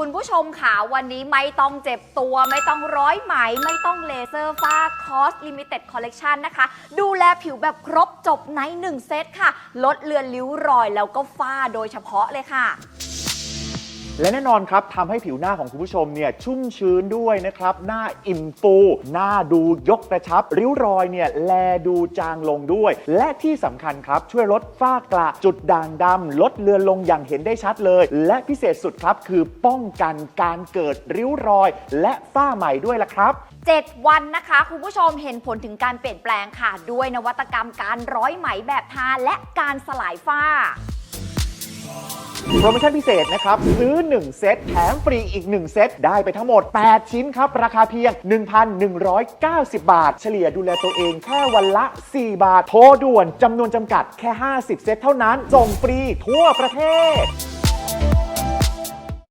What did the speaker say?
คุณผู้ชมค่ะวันนี้ไม่ต้องเจ็บตัว ไม่ต้องร้อยไหม ไม่ต้องเลเซอร์ฝ้าคอสลิมิเต็ดคอลเลกชันนะคะ ดูแลผิวแบบครบจบในหนึ่งเซตค่ะ ลดเลือนริ้วรอยแล้วก็ฝ้าโดยเฉพาะเลยค่ะ และแน่นอนครับทำให้ผิวหน้าของคุณผู้ชมเนี่ยชุ่มชื้นด้วยนะครับ หน้าอิ่มฟู หน้าดูยกกระชับ ริ้วรอยเนี่ยแลดูจางลงด้วย และที่สำคัญครับ ช่วยลดฝ้ากระจุดด่างดำลดเลือนลงอย่างเห็นได้ชัดเลย และพิเศษสุดครับคือป้องกันการเกิดริ้วรอย และฝ้าใหม่ด้วยล่ะครับ 7 วันนะคะ คุณผู้ชมเห็นผลถึงการเปลี่ยนแปลงค่ะ ด้วยนวัตกรรมการร้อยไหมแบบทาและการสลายฝ้า โปรโมชั่นพิเศษนะครับ ซื้อ 1 เซตแถมฟรีอีก 1 เซต ได้ไปทั้งหมด 8 ชิ้นครับ ราคาเพียง 1,190 บาท เฉลี่ยดูแลตัวเองแค่วันละ 4 บาท โทรด่วนจำนวนจำกัดแค่ 50 เซตเท่านั้น ส่งฟรีทั่วประเทศ